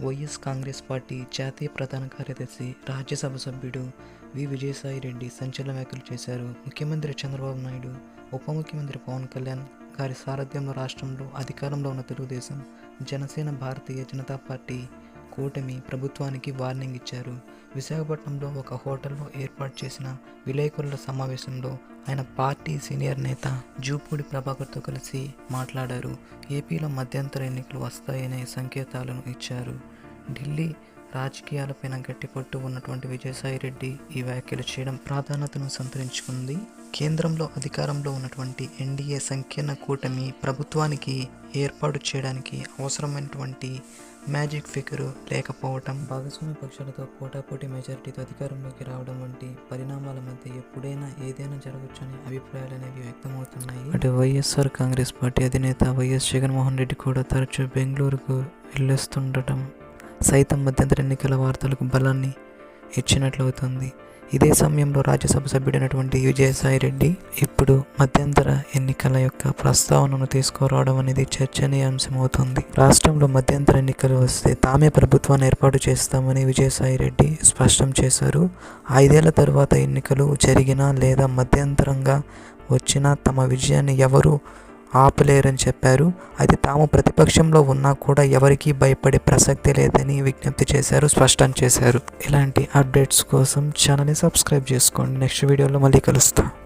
YS Congress party జాతీయ ప్రధాన కార్యదర్శి రాజ్యసభ సభ్యుడు వి. విజయసాయి రెడ్డి సంచలన వ్యాఖ్యలు చేశారు. ముఖ్యమంత్రి చంద్రబాబు నాయుడు ఉప ముఖ్యమంత్రి పవన్ కళ్యాణ్ గారి సారథ్యంలో రాష్ట్రంలో అధికారంలో ఉన్న తెలుగుదేశం జనసేన భారతీయ జనతా పార్టీ కూటమి ప్రభుత్వానికి వార్నింగ్ ఇచ్చారు. విశాఖపట్నంలో ఒక హోటల్లో ఏర్పాటు చేసిన విలేకరుల సమావేశంలో ఆయన పార్టీ సీనియర్ నేత జూపూడి ప్రభాకర్తో కలిసి మాట్లాడారు. ఏపీలో మధ్యంతర ఎన్నికలు వస్తాయనే సంకేతాలను ఇచ్చారు. ఢిల్లీ రాజకీయాలపైన గట్టిపట్టు ఉన్నటువంటి విజయసాయి రెడ్డి ఈ వ్యాఖ్యలు చేయడం ప్రాధాన్యతను సంతరించుకుంది. కేంద్రంలో అధికారంలో ఉన్నటువంటి ఎన్డీఏ సంకీర్ణ కూటమి ప్రభుత్వానికి ఏర్పాటు చేయడానికి అవసరమైనటువంటి మ్యాజిక్ ఫిగర్ లేకపోవటం భాగస్వామ్య పక్షాలతో పోటాపోటీ మెజారిటీతో అధికారంలోకి రావడం వంటి పరిణామాల మధ్య ఎప్పుడైనా ఏదైనా జరగవచ్చనే అభిప్రాయాలు అనేవి వ్యక్తమవుతున్నాయి. అటు వైఎస్ఆర్ కాంగ్రెస్ పార్టీ అధినేత వైఎస్ జగన్మోహన్ రెడ్డి కూడా తరచూ బెంగళూరుకు వెళ్ళేస్తుండటం సైతం మధ్యంతర ఎన్నికల వార్తలకు బలాన్ని ఇచ్చినట్లవుతుంది. ఇదే సమయంలో రాజ్యసభ సభ్యుడైనటువంటి విజయసాయి రెడ్డి ఇప్పుడు మధ్యంతర ఎన్నికల యొక్క ప్రస్తావనను తీసుకురావడం అనేది చర్చనీయాంశమవుతుంది. రాష్ట్రంలో మధ్యంతర ఎన్నికలు వస్తే తామే ప్రభుత్వాన్ని ఏర్పాటు చేస్తామని విజయసాయి రెడ్డి స్పష్టం చేశారు. ఐదేళ్ళ తర్వాత ఎన్నికలు జరిగినా లేదా మధ్యంతరంగా వచ్చినా తమ విజయాన్ని ఎవరు ఆపలేరని చెప్పారు. అయితే తాము ప్రతిపక్షంలో ఉన్నా కూడా ఎవరికీ భయపడే ప్రసక్తి లేదని విజ్ఞప్తి చేశారు స్పష్టం చేశారు. ఇలాంటి అప్డేట్స్ కోసం ఛానల్ని సబ్స్క్రైబ్ చేసుకోండి. నెక్స్ట్ వీడియోలో మళ్ళీ కలుస్తాను